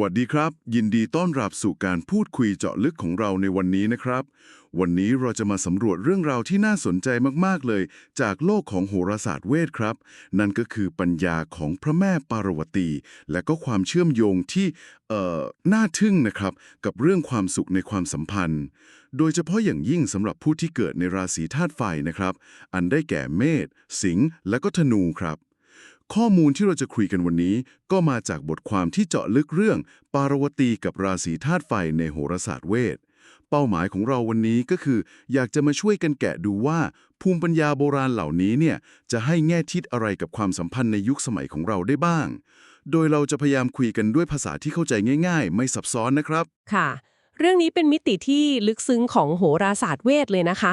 วัสดีครับ ยินดีต้อนรับสู่การพูดคุยเจาะลึกของเราในวันนี้นะครับ วันนี้เราจะมาสำรวจเรื่องราวที่น่าสนใจมากๆเลย จากโลกของโหราศาสตร์เวทครับ นั่นก็คือปัญญาของพระแม่ปารวตี และก็ความเชื่อมโยงที่เอ่อน่าทึ่งนะครับ กับเรื่องความสุขในความสัมพันธ์ โดยเฉพาะอย่างยิ่งสำหรับผู้ที่เกิดในราศีธาตุไฟนะครับ อันได้แก่เมษสิงห์และก็ธนูครับ ข้อมูลที่เราจะคุยกันวันนี้ ก็มาจากบทความที่เจาะลึกเรื่อง ปารวตีกับราศีธาตุไฟในโหราศาสตร์เวท เป้าหมายของเราวันนี้ก็คือ อยากจะมาช่วยกันแกะดูว่า ภูมิปัญญาโบราณเหล่านี้เนี่ยจะให้แง่ทิศอะไรกับความสัมพันธ์ในยุคสมัยของเราได้บ้าง โดยเราจะพยายามคุยกันด้วยภาษาที่เข้าใจง่าย ๆ ไม่ซับซ้อนนะครับ ค่ะ เรื่องนี้เป็นมิติที่ลึกซึ้งของโหราศาสตร์เวทเลยนะคะ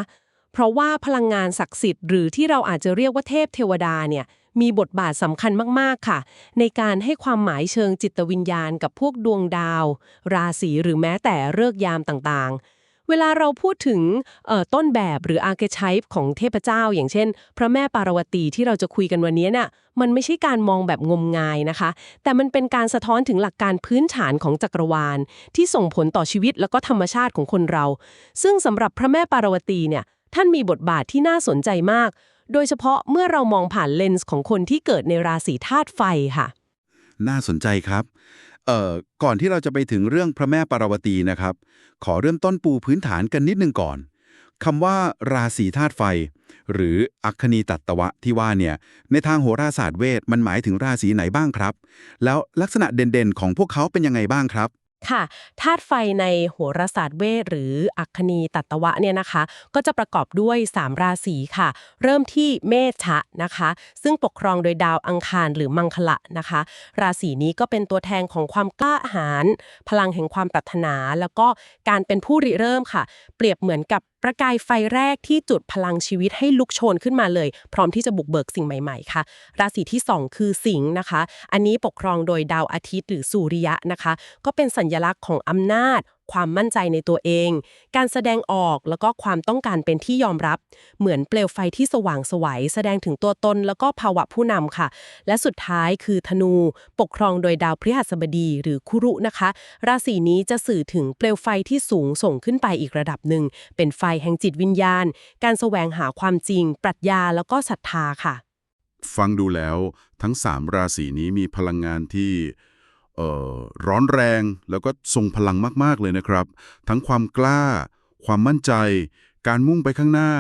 เพราะว่าพลังงานศักดิ์สิทธิ์หรือที่เราอาจจะเรียกว่าเทพเทวดาเนี่ย มีบทบาทสำคัญมาก ๆ ค่ะ ในการให้ความหมายเชิงจิตวิญญาณกับพวกดวงดาว ราศีหรือแม้แต่เลิกยามต่างๆเวลาเราพูดถึงต้นแบบหรืออาร์เคไชป์ของเทพเจ้า อย่างเช่น พระแม่ปารวตีที่เราจะคุยกันวันนี้น่ะมันไม่ใช่การมองแบบงมงายนะคะ แต่มันเป็นการสะท้อนถึงหลักการพื้นฐานของจักรวาล ที่ส่งผลต่อชีวิตแล้วก็ธรรมชาติของคนเรา ซึ่งสำหรับพระแม่ปารวตีเนี่ยท่านมีบทบาทที่น่าสนใจมาก โดยเฉพาะเมื่อเรามองผ่านเลนส์ของคนที่เกิดในราศีธาตุไฟค่ะ น่าสนใจครับเอ่อก่อนที่เราจะไปถึงเรื่องพระแม่ปารวตีนะครับ ขอเริ่มต้นปูพื้นฐานกันนิดนึงก่อนคำว่าราศีธาตุไฟ หรืออัคคณีตัตตวะที่ว่าเนี่ยในทางโหราศาสตร์เวทมันหมายถึงราศีไหนบ้างครับ แล้วลักษณะเด่นๆของพวกเขาเป็นยังไงบ้างครับ ค่ะธาตุไฟในโหราศาสตร์เวทหรืออัคคีตัตตวะเนี่ยนะคะ ก็จะประกอบด้วย 3 ราศีค่ะ เริ่มที่เมษะนะคะ ซึ่งปกครองโดยดาวอังคารหรือมังคละนะคะ ราศีนี้ก็เป็นตัวแทนของความกล้าหาญพลังแห่งความปรารถนา แล้วก็การเป็นผู้ริเริ่มค่ะ เปรียบเหมือนกับ ประกายไฟแรกที่จุดพลังชีวิตให้ลุกโชนขึ้นมาเลย พร้อมที่จะบุกเบิกสิ่งใหม่ๆค่ะ ราศีที่ 2 คือสิงห์นะคะ อันนี้ปกครองโดยดาวอาทิตย์หรือสุริยะนะคะ ก็เป็นสัญลักษณ์ของอำนาจ ความมั่นใจในตัวเอง การแสดงออกแล้วก็ความต้องการเป็นที่ยอมรับ เหมือนเปลวไฟที่สว่างไสวัยแสดงถึงตัวตนแล้วก็ภาวะผู้นำค่ะ และสุดท้ายคือธนู ปกครองโดยดาวพฤหัสบดีหรือคุรุนะคะ ราศีนี้จะสื่อถึงเปลวไฟที่สูงส่งขึ้นไปอีกระดับหนึ่ง เป็นไฟแห่งจิตวิญญาณ การแสวงหาความจริง ปรัชญาแล้วก็ศรัทธาค่ะ ฟังดูแล้วทั้ง 3 ราศีนี้มีพลังงานที่ ร้อนแรงแล้วก็ทรงพลังมาก ๆ เลยนะครับ ทั้งความกล้า ความมั่นใจ การมุ่งไปข้างหน้า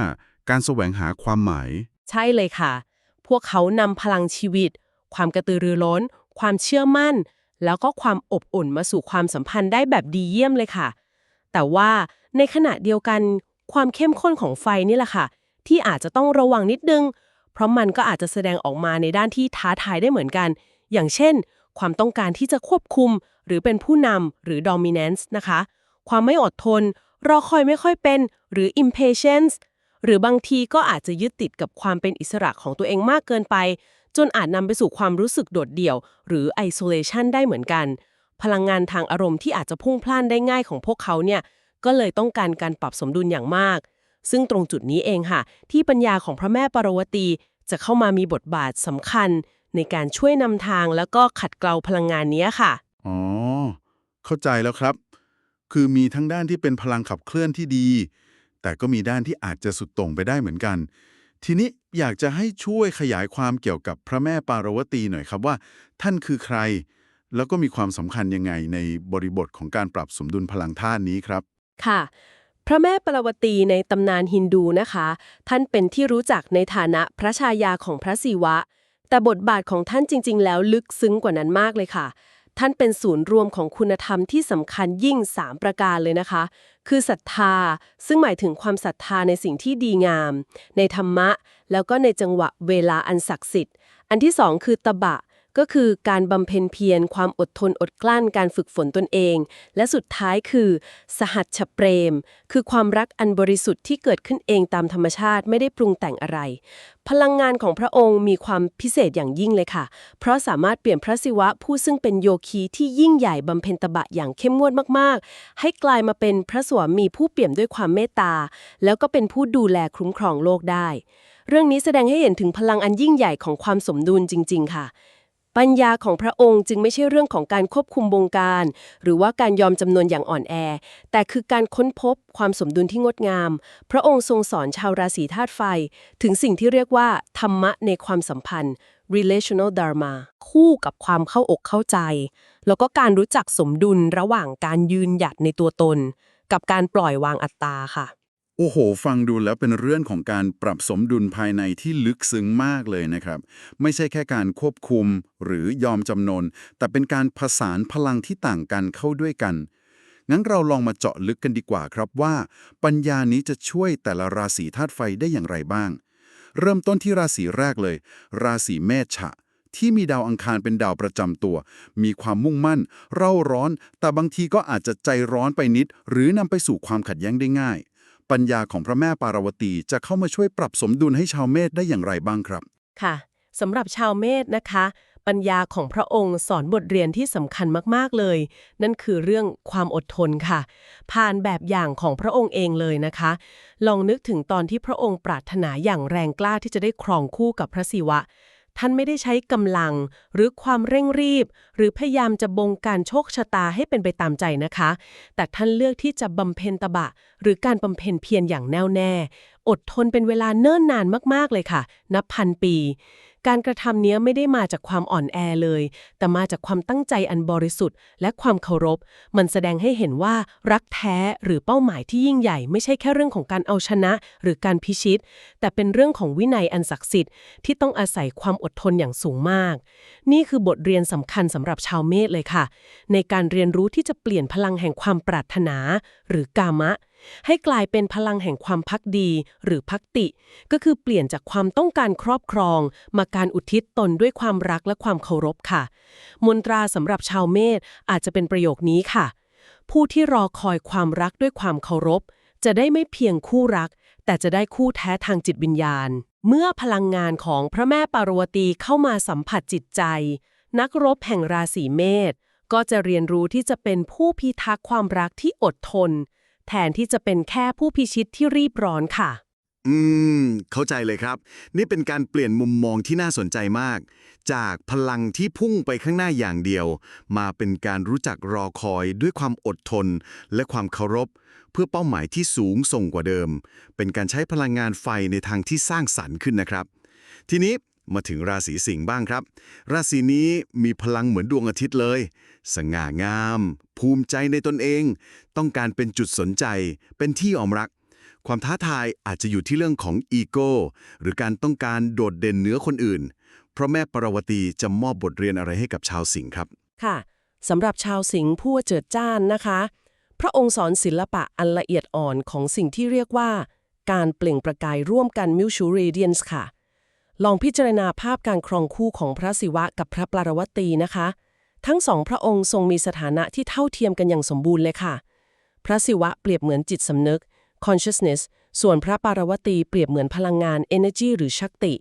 การแสวงหาความหมาย ใช่เลยค่ะ พวกเขานำพลังชีวิต ความกระตือรือร้น ความเชื่อมั่น แล้วก็ความอบอุ่นมาสู่ความสัมพันธ์ได้แบบดีเยี่ยมเลยค่ะ แต่ว่าในขณะเดียวกันความเข้มข้นของไฟนี่แหละค่ะ ที่อาจจะต้องระวังนิดนึง เพราะมันก็อาจจะแสดงออกมาในด้านที่ท้าทายได้เหมือนกัน อย่างเช่น ความต้องการที่จะควบคุม หรือเป็นผู้นำหรือ dominance นะคะ ความไม่อดทน รอคอยไม่ค่อยเป็น หรือ impatience หรือบางทีก็อาจจะยึดติดกับความเป็นอิสระของตัวเองมากเกินไป จนอาจนำไปสู่ความรู้สึกโดดเดี่ยว หรือ isolation ได้เหมือนกัน พลังงานทางอารมณ์ที่อาจจะพุ่งพล่านได้ง่ายของพวกเขาเนี่ยก็เลยต้องการการปรับสมดุลอย่างมาก ซึ่งตรงจุดนี้เองค่ะ ที่ปัญญาของพระแม่ปารวตีจะเข้ามามีบทบาทสำคัญ ในการช่วยนำทางแล้วก็ขัดเกลาพลังงานเนี้ยค่ะ อ๋อ เข้าใจแล้วครับ คือมีทั้งด้านที่เป็นพลังขับเคลื่อนที่ดี แต่ก็มีด้านที่อาจจะสุดโต่งไปได้เหมือนกัน ทีนี้อยากจะให้ช่วยขยายความเกี่ยวกับพระแม่ปารวตีหน่อยครับว่า ท่านคือใคร แล้วก็มีความสำคัญยังไงในบริบทของการปรับสมดุลพลังธาตุนี้ครับ ค่ะพระแม่ปารวตีในตำนานฮินดูนะคะ ท่านเป็นที่รู้จักในฐานะพระชายาของพระศิวะ แต่บทบาทของท่านจริง ๆ แล้วลึกซึ้งกว่านั้นมากเลยค่ะ ท่านเป็นศูนย์รวมของคุณธรรมที่สำคัญยิ่ง 3 ประการเลยนะคะ คือศรัทธา ซึ่งหมายถึงความศรัทธาในสิ่งที่ดีงาม ในธรรมะ แล้วก็ในจังหวะเวลาอันศักดิ์สิทธิ์ อันที่สองคือตบะ ก็คือการบำเพ็ญเพียรความอดทนอดกลั้นการฝึกฝนตนเอง และสุดท้ายคือ สหัชชเปรม คือความรักอันบริสุทธิ์ที่เกิดขึ้นเองตามธรรมชาติไม่ได้ปรุงแต่งอะไร พลังงานของพระองค์มีความพิเศษอย่างยิ่งเลยค่ะ เพราะสามารถเปลี่ยนพระศิวะผู้ซึ่งเป็นโยคีที่ยิ่งใหญ่บำเพ็ญตบะอย่างเข้มงวดมาก ๆ ให้กลายมาเป็นพระสวามีผู้เปี่ยมด้วยความเมตตา แล้วก็เป็นผู้ดูแลคุ้มครองโลกได้ เรื่องนี้แสดงให้เห็นถึงพลังอันยิ่งใหญ่ของความสมดุลจริง ๆ ค่ะ ปัญญาของพระองค์จึงไม่ใช่เรื่องของการควบคุมวงการ หรือว่าการยอมจำนวนอย่างอ่อนแอ แต่คือการค้นพบความสมดุลที่งดงาม พระองค์ทรงสอนชาวราศีธาตุไฟ ถึงสิ่งที่เรียกว่า ธรรมะในความสัมพันธ์ relational dharma คู่กับความเข้าอกเข้าใจ แล้วก็การรู้จักสมดุลระหว่างการยืนหยัดในตัวตน กับการปล่อยวางอัตตาค่ะ โอ้โห ฟังดูแล้วเป็นเรื่องของการปรับสมดุลภายในที่ลึกซึ้งมากเลยนะครับ ไม่ใช่แค่การควบคุมหรือยอมจำนน แต่เป็นการผสานพลังที่ต่างกันเข้าด้วยกัน งั้นเราลองมาเจาะลึกกันดีกว่าครับว่า ปัญญานี้จะช่วยแต่ละราศีธาตุไฟได้อย่างไรบ้าง เริ่มต้นที่ราศีแรกเลย ราศีเมษฉะที่มีดาวอังคารเป็นดาวประจำตัว มีความมุ่งมั่น เร่าร้อน แต่บางทีก็อาจจะใจร้อนไปนิด หรือนำไปสู่ความขัดแย้งได้ง่าย ปัญญาของพระแม่ปารวตีจะเข้ามาช่วยปรับสมดุลให้ชาวเมษได้อย่างไรบ้างครับ ค่ะสำหรับชาวเมษนะคะ ปัญญาของพระองค์สอนบทเรียนที่สำคัญมากๆเลย นั่นคือเรื่องความอดทนค่ะ ผ่านแบบอย่างของพระองค์เองเลยนะคะ ลองนึกถึงตอนที่พระองค์ปรารถนาอย่างแรงกล้าที่จะได้ครองคู่กับพระศิวะ ท่านไม่ได้ใช้กำลัง หรือความเร่งรีบ หรือพยายามจะบงการโชคชะตาให้เป็นไปตามใจนะคะ แต่ท่านเลือกที่จะบำเพ็ญตบะ หรือการบำเพ็ญเพียรอย่างแน่วแน่อดทนเป็นเวลาเนิ่นนานมากๆเลยค่ะ นับพันปี การกระทำนี้ไม่ได้มาจากความอ่อนแอเลย แต่มาจากความตั้งใจอันบริสุทธิ์ และความเคารพ มันแสดงให้เห็นว่ารักแท้หรือเป้าหมายที่ยิ่งใหญ่ ไม่ใช่แค่เรื่องของการเอาชนะ หรือการพิชิต แต่เป็นเรื่องของวินัยอันศักดิ์สิทธิ์ที่ต้องอาศัยความอดทนอย่างสูงมาก นี่คือบทเรียนสำคัญสำหรับชาวเมษเลยค่ะ ในการเรียนรู้ที่จะเปลี่ยนพลังแห่งความปรารถนา หรือกามะ ให้กลายเป็นพลังแห่งความพักดีหรือพักติ ก็คือเปลี่ยนจากความต้องการครอบครอง มาการอุทิศตนด้วยความรักและความเคารพค่ะ มนตราสำหรับชาวเมษอาจจะเป็นประโยคนี้ค่ะ ผู้ที่รอคอยความรักด้วยความเคารพ จะได้ไม่เพียงคู่รัก แต่จะได้คู่แท้ทางจิตวิญญาณ เมื่อพลังงานของพระแม่ปารวตีเข้ามาสัมผัสจิตใจ นักรบแห่งราศีเมษก็จะเรียนรู้ที่จะเป็นผู้พิทักษ์ความรักที่อดทน แทนที่จะเป็นแค่ผู้พิชิตที่รีบร้อนค่ะ อืม เข้าใจเลยครับ นี่เป็นการเปลี่ยนมุมมองที่น่าสนใจมาก จากพลังที่พุ่งไปข้างหน้าอย่างเดียว มาเป็นการรู้จักรอคอยด้วยความอดทน และความเคารพ เพื่อเป้าหมายที่สูงส่งกว่าเดิม เป็นการใช้พลังงานไฟในทางที่สร้างสรรค์ขึ้นนะครับ ทีนี้ มาถึงราศีสิงห์บ้างครับ ราศีนี้มีพลังเหมือนดวงอาทิตย์เลย สง่างาม ภูมิใจในตนเอง ต้องการเป็นจุดสนใจ เป็นที่ยอมรัก ความท้าทายอาจจะอยู่ที่เรื่องของอีโก้หรือการต้องการโดดเด่นเหนือคนอื่น เพราะแม่ปรวตีจะมอบบทเรียนอะไรให้กับชาวสิงห์ครับ ค่ะสำหรับชาวสิงห์ผู้เจิดจ้านนะคะ พระองค์สอนศิลปะอันละเอียดอ่อนของสิ่งที่เรียกว่า การเปล่งประกายร่วมกัน mutual radiance ค่ะ ลองพิจารณาภาพการครองคู่ของพระศิวะกับพระปรารวตีนะคะ ทั้งสองพระองค์ทรงมีสถานะที่เท่าเทียมกันอย่างสมบูรณ์เลยค่ะ พระศิวะเปรียบเหมือนจิตสำนึก consciousness ส่วนพระปารวตีเปรียบเหมือนพลังงาน energy หรือชักติ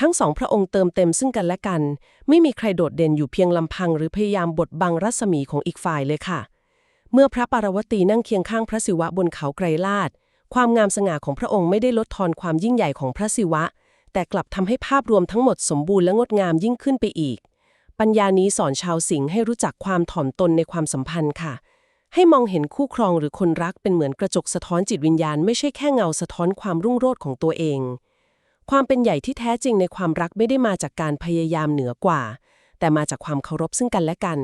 ทั้งสองพระองค์เติมเต็มซึ่งกันและกัน ไม่มีใครโดดเด่นอยู่เพียงลำพัง หรือพยายามบดบังรัศมีของอีกฝ่ายเลยค่ะ เมื่อพระปารวตีนั่งเคียงข้างพระศิวะบนเขาไกรลาดความงามสง่าของพระองค์ไม่ได้ลดทอนความยิ่งใหญ่ของพระศิวะ แต่กลับทำให้ภาพรวมทั้งหมดสมบูรณ์และงดงามยิ่งขึ้นไปอีก ปัญญานี้สอนชาวสิงห์ให้รู้จักความถ่อมตนในความสัมพันธ์ค่ะ ให้มองเห็นคู่ครองหรือคนรักเป็นเหมือนกระจกสะท้อนจิตวิญญาณ ไม่ใช่แค่เงาสะท้อนความรุ่งโรจน์ของตัวเอง ความเป็นใหญ่ที่แท้จริงในความรักไม่ได้มาจากการพยายามเหนือกว่า แต่มาจากความเคารพซึ่งกันและกัน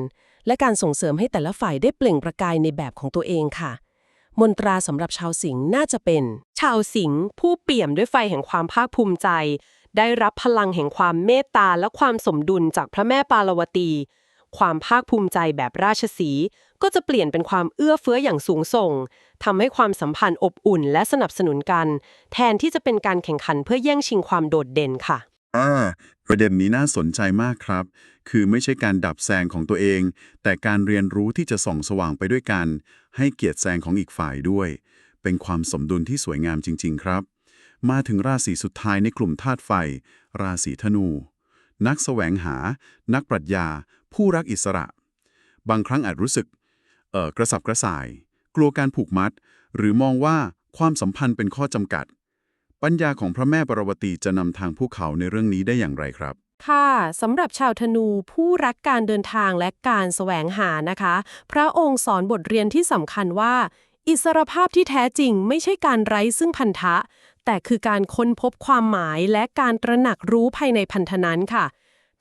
และการส่งเสริมให้แต่ละฝ่ายได้เปล่งประกายในแบบของตัวเองค่ะ มนตราสำหรับชาวสิงห์น่าจะเป็น ชาวสิงห์ผู้เปี่ยมด้วยไฟแห่งความภาคภูมิใจ ได้รับพลังแห่งความเมตตาและความสมดุลจากพระแม่ปารวตี ความภาคภูมิใจแบบราชสีก็จะเปลี่ยนเป็นความเอื้อเฟื้ออย่างสูงส่งทำให้ความสัมพันธ์อบอุ่นและสนับสนุนกัน แทนที่จะเป็นการแข่งขันเพื่อแย่งชิงความโดดเด่นค่ะ อ่าประเด็นนี้น่าสนใจมากครับ คือไม่ใช่การดับแสงของตัวเอง แต่การเรียนรู้ที่จะส่องสว่างไปด้วยกัน ให้เกียรติแสงของอีกฝ่ายด้วย เป็นความสมดุลที่สวยงามจริง ๆ ครับ มาถึงราศีสุดท้ายในกลุ่มธาตุไฟ ราศีธนู นักแสวงหา นักปรัชญา ผู้รักอิสระ บางครั้งอาจรู้สึก เอ่อกระสับกระส่าย กลัวการผูกมัด หรือมองว่าความสัมพันธ์เป็นข้อจำกัด ปัญญาของพระแม่ปรวตีจะนำทางพวกเขาในเรื่องนี้ได้อย่างไรครับ ค่ะสำหรับชาวธนูผู้รักการเดินทางและการแสวงหานะคะ พระองค์สอนบทเรียนที่สำคัญว่า อิสรภาพที่แท้จริงไม่ใช่การไร้ซึ่งพันธะ แต่คือการค้นพบความหมายและการตระหนักรู้ภายในพันธนั้นค่ะ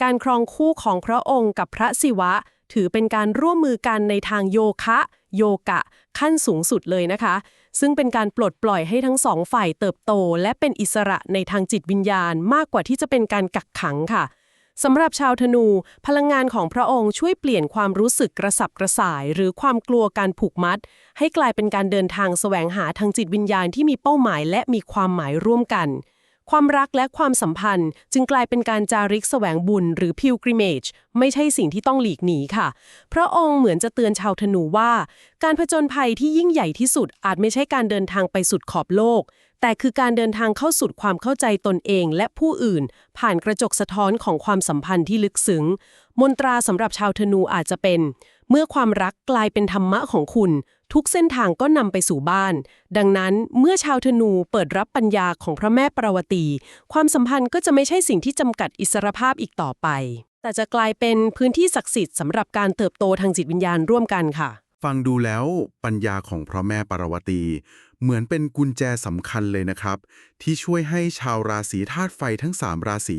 การครองคู่ของพระองค์กับพระศิวะ ถือเป็นการร่วมมือกันในทางโยคะ โยกะ ขั้นสูงสุดเลยนะคะ ซึ่งเป็นการปลดปล่อยให้ทั้งสองฝ่ายเติบโต และเป็นอิสระในทางจิตวิญญาณ มากกว่าที่จะเป็นการกักขังค่ะสำหรับชาวธนู พลังงานของพระองค์ช่วยเปลี่ยนความรู้สึกกระสับกระส่าย หรือความกลัวการผูกมัด ให้กลายเป็นการเดินทางแสวงหาทางจิตวิญญาณที่มีเป้าหมายและมีความหมายร่วมกัน ความรักและความสัมพันธ์ จึงกลายเป็นการจาริกแสวงบุญหรือ pilgrimage ไม่ใช่สิ่งที่ต้องหลีกหนีค่ะ พระองค์เหมือนจะเตือนชาวธนูว่า การผจญภัยที่ยิ่งใหญ่ที่สุดอาจไม่ใช่การเดินทางไปสุดขอบโลก แต่คือการเดินทางเข้าสู่ความเข้าใจตนเองและผู้อื่น ผ่านกระจกสะท้อนของความสัมพันธ์ที่ลึกซึ้ง มนตราสำหรับชาวธนูอาจจะเป็น เมื่อความรักกลายเป็นธรรมะของคุณ ทุกเส้นทางก็นำไปสู่บ้าน ดังนั้นเมื่อชาวธนูเปิดรับปัญญาของพระแม่ปรวตี ความสัมพันธ์ก็จะไม่ใช่สิ่งที่จำกัดอิสรภาพอีกต่อไป แต่จะกลายเป็นพื้นที่ศักดิ์สิทธิ์สำหรับการเติบโตทางจิตวิญญาณร่วมกันค่ะ ฟังดูแล้วปัญญาของพระแม่ปารวตี เหมือนเป็นกุญแจสำคัญเลยนะครับ ที่ช่วยให้ชาวราศีธาตุไฟทั้ง 3 ราศี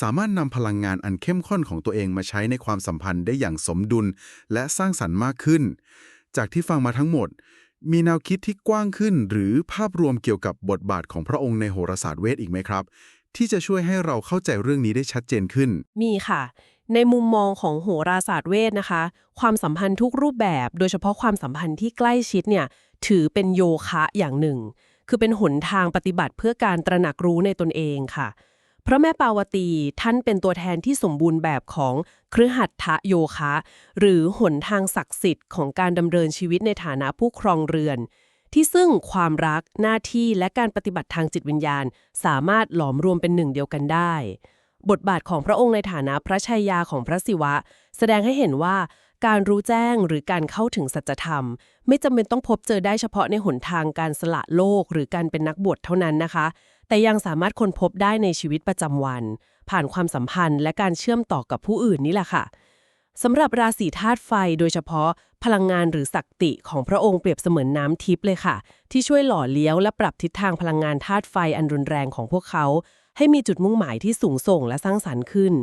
สามารถนำพลังงานอันเข้มข้นของตัวเองมาใช้ในความสัมพันธ์ได้อย่างสมดุล และสร้างสรรค์มากขึ้น จากที่ฟังมาทั้งหมด มีแนวคิดที่กว้างขึ้นหรือภาพรวมเกี่ยวกับบทบาทของพระองค์ในโหราศาสตร์เวทอีกไหมครับ ที่จะช่วยให้เราเข้าใจเรื่องนี้ได้ชัดเจนขึ้น มีค่ะ ในมุมมองของโหราศาสตร์เวทนะคะ ความสัมพันธ์ทุกรูปแบบ โดยเฉพาะความสัมพันธ์ที่ใกล้ชิดเนี่ยถือเป็นโยคะอย่างหนึ่ง คือเป็นหนทางปฏิบัติเพื่อการตระหนักรู้ในตนเองค่ะ พระแม่ปาวตีท่านเป็นตัวแทนที่สมบูรณ์แบบของเครือหัตถโยคะ หรือหนทางศักดิ์สิทธิ์ของการดำเนินชีวิตในฐานะผู้ครองเรือน ที่ซึ่งความรักหน้าที่และการปฏิบัติทางจิตวิญญาณ สามารถหลอมรวมเป็นหนึ่งเดียวกันได้ บทบาทของพระองค์ในฐานะพระชัยยาของพระศิวะ แสดงให้เห็นว่าการรู้แจ้งหรือการเข้าถึงสัจธรรม ไม่จำเป็นต้องพบเจอได้เฉพาะในหนทางการสละโลกหรือการเป็นนักบวชเท่านั้นนะคะ แต่ยังสามารถค้นพบได้ในชีวิตประจำวัน ผ่านความสัมพันธ์และการเชื่อมต่อกับผู้อื่นนี่แหละค่ะสำหรับราศีธาตุไฟโดยเฉพาะพลังงานหรือศักติของพระองค์เปรียบเสมือนน้ำทิพย์เลยค่ะ ที่ช่วยหล่อเลี้ยวและปรับทิศทางพลังงานธาตุไฟอันรุนแรงของพวกเขา ให้มีจุดมุ่งหมายที่สูงส่งและสร้างสรรค์ขึ้น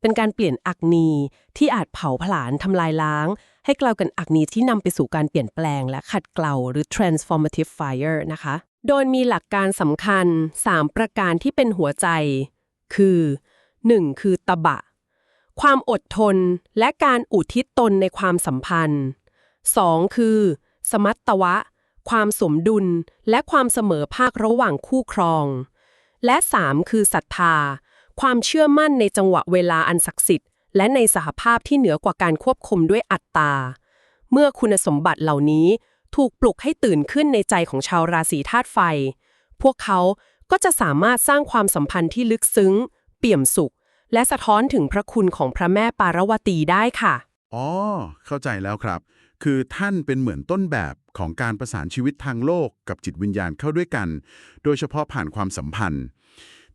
เป็นการเปลี่ยนอักนีที่อาจเผาผลาญทำลายล้าง ให้กลายเป็นอักนีที่นำไปสู่การเปลี่ยนแปลง และขัดเกลาหรือ transformative fire นะคะ โดยมีหลักการสำคัญ 3 ประการที่เป็นหัวใจ คือ 1. คือตบะ ความอดทนและการอุทิศตนในความสัมพันธ์ 2. คือ สมัตตวะ ความสมดุลและความเสมอภาคระหว่างคู่ครอง และ 3. คือศรัทธา ความเชื่อมั่นในจังหวะเวลาอันศักดิ์สิทธิ์และในสหภาพที่เหนือกว่าการควบคุมด้วยอัตตา เมื่อคุณสมบัติเหล่านี้ ถูกปลุกให้ตื่นขึ้นในใจของชาวราศีธาตุไฟ พวกเขาก็จะสามารถสร้างความสัมพันธ์ที่ลึกซึ้ง เปี่ยมสุข และสะท้อนถึงพระคุณของพระแม่ปารวตีได้ค่ะ อ๋อ เข้าใจแล้วครับ คือท่านเป็นเหมือนต้นแบบของการประสานชีวิตทางโลกกับจิตวิญญาณเข้าด้วยกัน โดยเฉพาะผ่านความสัมพันธ์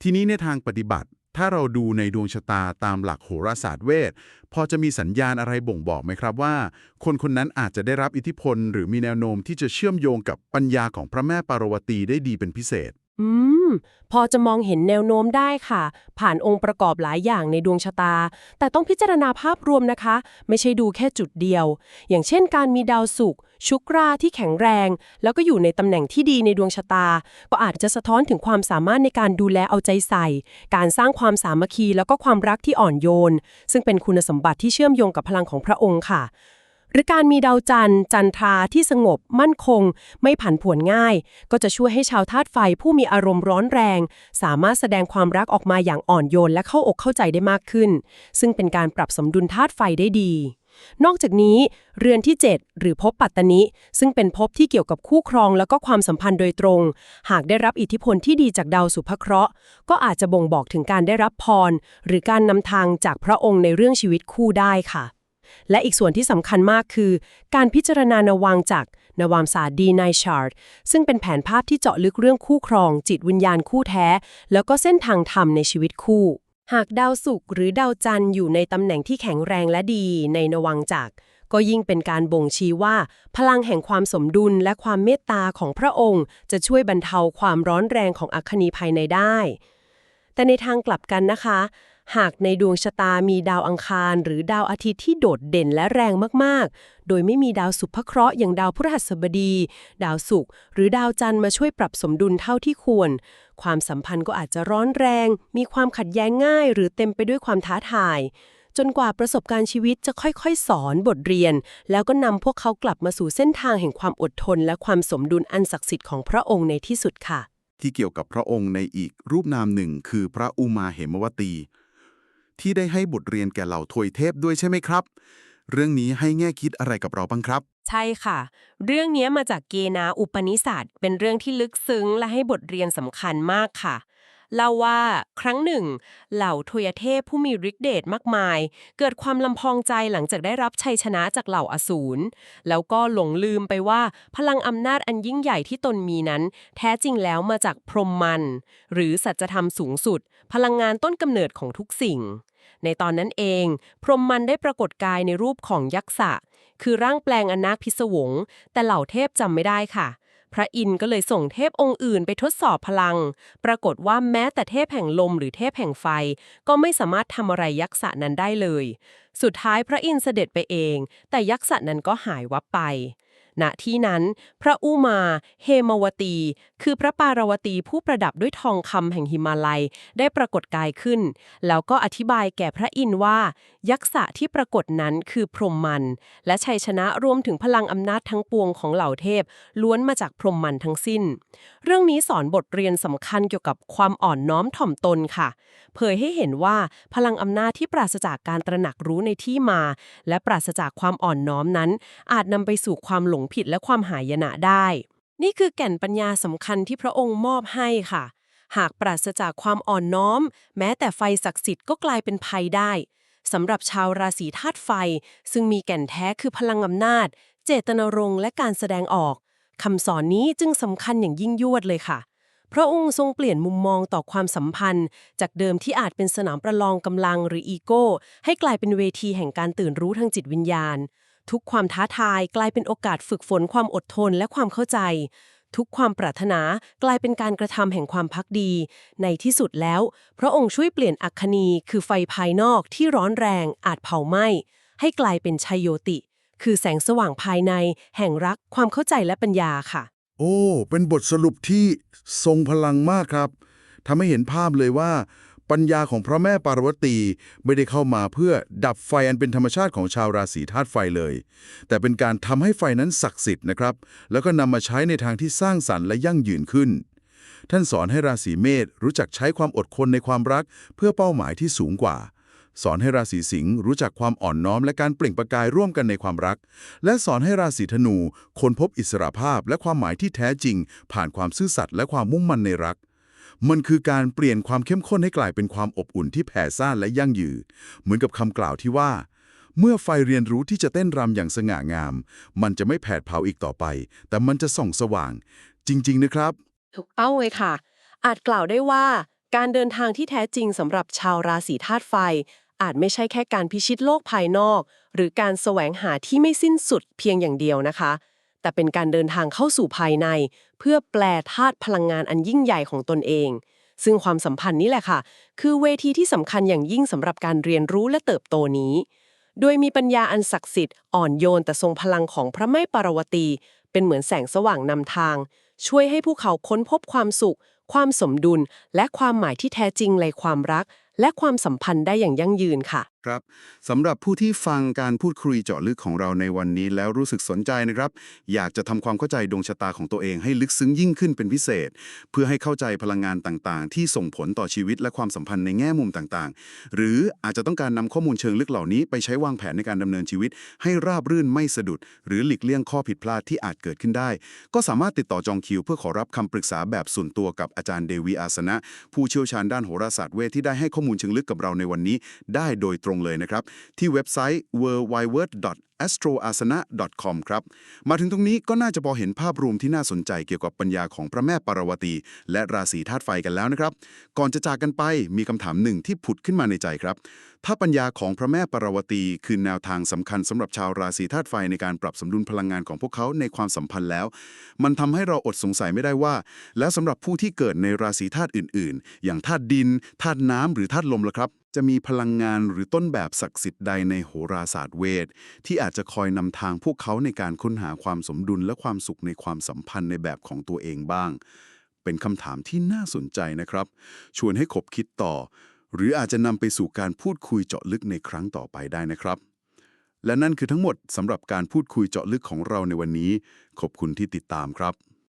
ทีนี้ในทางปฏิบัติ ถ้าเราดูในดวงชะตาตามหลักโหราศาสตร์เวท พอจะมีสัญญาณอะไรบ่งบอกไหมครับว่า คนคนนั้นอาจจะได้รับอิทธิพล หรือมีแนวโน้มที่จะเชื่อมโยงกับปัญญาของพระแม่ปารวตีได้ดีเป็นพิเศษ อืม พอจะมองเห็นแนวโน้มได้ค่ะ ผ่านองค์ประกอบหลายอย่างในดวงชะตา แต่ต้องพิจารณาภาพรวมนะคะ ไม่ใช่ดูแค่จุดเดียว อย่างเช่นการมีดาวศุกร์ชุกราที่แข็งแรง แล้วก็อยู่ในตำแหน่งที่ดีในดวงชะตา ก็อาจจะสะท้อนถึงความสามารถในการดูแลเอาใจใส่ การสร้างความสามัคคีแล้วก็ความรักที่อ่อนโยน ซึ่งเป็นคุณสมบัติที่เชื่อมโยงกับพลังของพระองค์ค่ะ หรือการมีดาวจันทร์จันทราที่สงบมั่นคง ไม่ผันผวนง่าย ก็จะช่วยให้ชาวธาตุไฟผู้มีอารมณ์ร้อนแรง สามารถแสดงความรักออกมาอย่างอ่อนโยนและเข้าอกเข้าใจได้มากขึ้น ซึ่งเป็นการปรับสมดุลธาตุไฟได้ดี นอกจากนี้ เรือนที่ 7 หรือภพปัตตนิ ซึ่งเป็นภพที่เกี่ยวกับคู่ครองแล้วก็ความสัมพันธ์โดยตรง หากได้รับอิทธิพลที่ดีจากดาวสุภเคราะห์ ก็อาจจะบ่งบอกถึงการได้รับพร หรือการนำทางจากพระองค์ในเรื่องชีวิตคู่ได้ค่ะ และอีกส่วนที่สำคัญมากคือ การพิจารณานวางจากนวามศาสตร์ดีนายชาร์ตซึ่งเป็นแผนภาพที่เจาะลึกเรื่องคู่ครอง จิตวิญญาณคู่แท้ แล้วก็เส้นทางธรรมในชีวิตคู่ หากดาวศุกร์หรือดาวจันทร์อยู่ในตำแหน่งที่แข็งแรงและดีในนวังจักรก็ยิ่งเป็นการบ่งชี้ว่า พลังแห่งความสมดุลและความเมตตาของพระองค์ จะช่วยบรรเทาความร้อนแรงของอัคนีภายในได้ แต่ในทางกลับกันนะคะ หากในดวงชะตามีดาวอังคาร หรือดาวอาทิตย์ที่โดดเด่นและแรงมากๆ โดยไม่มีดาวสุภเคราะห์อย่างดาวพฤหัสบดี ดาวศุกร์หรือดาวจันทร์มาช่วยปรับสมดุลเท่าที่ควร ความสัมพันธ์ก็อาจจะร้อนแรง มีความขัดแย้งง่าย หรือเต็มไปด้วยความท้าทาย จนกว่าประสบการณ์ชีวิตจะค่อยๆ สอนบทเรียน แล้วก็นำพวกเขากลับมาสู่เส้นทางแห่งความอดทน และความสมดุลอันศักดิ์สิทธิ์ของพระองค์ในที่สุดค่ะ ที่เกี่ยวกับพระองค์ในอีกรูปนามหนึ่งคือพระอุมาเหมวตี ที่ได้ให้บทเรียนแก่เหล่าทวยเทพด้วยใช่ไหมครับ เรื่องนี้ให้แง่คิดอะไรกับเราบ้างครับ ใช่ค่ะ เรื่องนี้มาจากเกนาอุปนิสัตเป็นเรื่องที่ลึกซึ้งและให้บทเรียนสำคัญมากค่ะ เล่าว่าครั้งหนึ่ง เหล่าทวยเทพผู้มีฤทธิเดชมากมาย เกิดความลำพองใจหลังจากได้รับชัยชนะจากเหล่าอสูร แล้วก็หลงลืมไปว่า พลังอำนาจอันยิ่งใหญ่ที่ตนมีนั้น แท้จริงแล้วมาจากพรหมมัน หรือสัจธรรมสูงสุด พลังงานต้นกำเนิดของทุกสิ่ง ในตอนนั้นเอง พรหมมันได้ปรากฏกายในรูปของยักษ์ะคือร่างแปลงอนาคพิศวง แต่เหล่าเทพจำไม่ได้ค่ะ พระอินทร์ก็เลยส่งเทพองค์อื่นไปทดสอบพลัง ปรากฏว่าแม้แต่เทพแห่งลมหรือเทพแห่งไฟ ก็ไม่สามารถทำอะไรยักษ์นั้นได้เลย สุดท้ายพระอินทร์เสด็จไปเอง แต่ยักษ์นั้นก็หายวับไป ณที่นั้น พระอุมาเฮมวตี คือพระปารวตีผู้ประดับด้วยทองคำแห่งหิมาลัย ได้ปรากฏกายขึ้น แล้วก็อธิบายแก่พระอินทร์ว่า ยักษ์ที่ปรากฏนั้นคือพรหมมัน และชัยชนะรวมถึงพลังอำนาจทั้งปวงของเหล่าเทพ ล้วนมาจากพรหมมันทั้งสิ้น เรื่องนี้สอนบทเรียนสำคัญเกี่ยวกับความอ่อนน้อมถ่อมตนค่ะ เผยให้เห็นว่าพลังอำนาจที่ปราศจากการตระหนักรู้ในที่มา และปราศจากความอ่อนน้อมนั้น อาจนำไปสู่ความหลงผิดและความหายนะได้ นี่คือแก่นปัญญาสำคัญที่พระองค์มอบให้ค่ะ หากปราศจากความอ่อนน้อม แม้แต่ไฟศักดิ์สิทธิ์ก็กลายเป็นภัยได้สำหรับชาวราศีธาตุไฟ ซึ่งมีแก่นแท้คือพลังอำนาจ เจตนรงค์และการแสดงออกคำสอนนี้จึงสำคัญอย่างยิ่งยวดเลยค่ะ พระองค์ทรงเปลี่ยนมุมมองต่อความสัมพันธ์ จากเดิมที่อาจเป็นสนามประลองกำลังหรืออีโก้ ให้กลายเป็นเวทีแห่งการตื่นรู้ทางจิตวิญญาณ ทุกความท้าทายกลายเป็นโอกาสฝึกฝนความอดทนและความเข้าใจ ทุกความปรารถนากลายเป็นการกระทำแห่งความพักดี ในที่สุดแล้ว พระองค์ช่วยเปลี่ยนอัคคณีคือไฟภายนอกที่ร้อนแรงอาจเผาไหม้ให้กลายเป็นชัยโยติ คือแสงสว่างภายใน แห่งรักความเข้าใจและปัญญาค่ะ โอ้ เป็นบทสรุปที่ทรงพลังมากครับทำให้เห็นภาพเลยว่า ปัญญาของพระแม่ปารวตีไม่ได้เข้ามาเพื่อดับไฟอันเป็นธรรมชาติของชาวราศีธาตุไฟเลย แต่เป็นการทำให้ไฟนั้นศักดิ์สิทธิ์นะครับ แล้วก็นำมาใช้ในทางที่สร้างสรรค์และยั่งยืนขึ้น ท่านสอนให้ราศีเมษรู้จักใช้ความอดทนในความรัก เพื่อเป้าหมายที่สูงกว่า สอนให้ราศีสิงห์รู้จักความอ่อนน้อมและการเปล่งประกายร่วมกันในความรัก และสอนให้ราศีธนูค้นพบอิสรภาพและความหมายที่แท้จริง ผ่านความซื่อสัตย์และความมุ่งมั่นในรัก มันคือการเปลี่ยนความเข้มข้นให้กลายเป็นความอบอุ่นที่แผ่ซ่านและยั่งยืนเหมือนกับคำกล่าวที่ว่า เมื่อไฟเรียนรู้ที่จะเต้นรำอย่างสง่างาม มันจะไม่แผดเผาอีกต่อไป แต่มันจะส่องสว่าง จริง ๆ นะครับ ถูกต้องเลยค่ะ อาจกล่าวได้ว่า การเดินทางที่แท้จริงสำหรับชาวราศีธาตุไฟ อาจไม่ใช่แค่การพิชิตโลกภายนอก หรือการแสวงหาที่ไม่สิ้นสุดเพียงอย่างเดียวนะคะ แต่เป็นการเดินทางเข้าสู่ภายใน เพื่อแปลธาตุพลังงานอันยิ่งใหญ่ของตนเอง ซึ่งความสัมพันธ์นี้แหละค่ะ คือเวทีที่สำคัญอย่างยิ่งสำหรับการเรียนรู้และเติบโตนี้ โดยมีปัญญาอันศักดิ์สิทธิ์อ่อนโยนแต่ทรงพลังของพระแม่ปารวตี เป็นเหมือนแสงสว่างนำทาง ช่วยให้ผู้เขาค้นพบความสุข ความสมดุล และความหมายที่แท้จริงในความรัก และความสัมพันธ์ได้อย่างยั่งยืนค่ะ ครับสำหรับผู้ที่ฟังการพูดคุยเจาะลึกของเราในวันนี้แล้วรู้สึกสนใจนะครับ อยากจะทำความเข้าใจดวงชะตาของตัวเองให้ลึกซึ้งยิ่งขึ้นเป็นพิเศษ เพื่อให้เข้าใจพลังงานต่างๆ ที่ส่งผลต่อชีวิตและความสัมพันธ์ในแง่มุมต่างๆ หรืออาจจะต้องการนำข้อมูลเชิงลึกเหล่านี้ไปใช้วางแผนในการดำเนินชีวิต ให้ราบรื่นไม่สะดุด หรือหลีกเลี่ยงข้อผิดพลาดที่อาจเกิดขึ้นได้ ก็สามารถติดต่อจองคิว เพื่อขอรับคำปรึกษาแบบส่วนตัวกับอาจารย์เดวีอาสนะ ผู้เชี่ยวชาญด้านโหราศาสตร์เวทที่ได้ให้ข้อมูลเชิงลึกกับเราในวันนี้ ได้โดยตรงเลยนะครับ ที่เว็บไซต์ w w w astroasana.com ครับ มาถึงตรงนี้ก็น่าจะพอเห็นภาพรวมที่น่าสนใจเกี่ยวกับปัญญาของพระแม่ปารวตี และราศีธาตุไฟกันแล้วนะครับ ก่อนจะจากกันไปมีคำถามหนึ่งที่ผุดขึ้นมาในใจครับ ถ้าปัญญาของพระแม่ปารวตี คือแนวทางสำคัญสำหรับชาวราศีธาตุไฟในการปรับสมดุลพลังงานของพวกเขาในความสัมพันธ์แล้ว มันทำให้เราอดสงสัยไม่ได้ว่า แล้วสำหรับผู้ที่เกิดในราศีธาตุอื่น ๆ อย่างธาตุดินธาตุน้ำหรือธาตุลมล่ะครับ จะมีพลังงานหรือต้นแบบศักดิ์สิทธิ์ใดในโหราศาสตร์เวท ที่อาจจะคอยนำทางพวกเขาในการค้นหาความสมดุลและความสุขในความสัมพันธ์ในแบบของตัวเองบ้าง เป็นคำถามที่น่าสนใจนะครับ ชวนให้คบคิดต่อ หรืออาจจะนำไปสู่การพูดคุยเจาะลึกในครั้งต่อไปได้นะครับ และนั่นคือทั้งหมดสำหรับการพูดคุยเจาะลึกของเราในวันนี้ ขอบคุณที่ติดตามครับ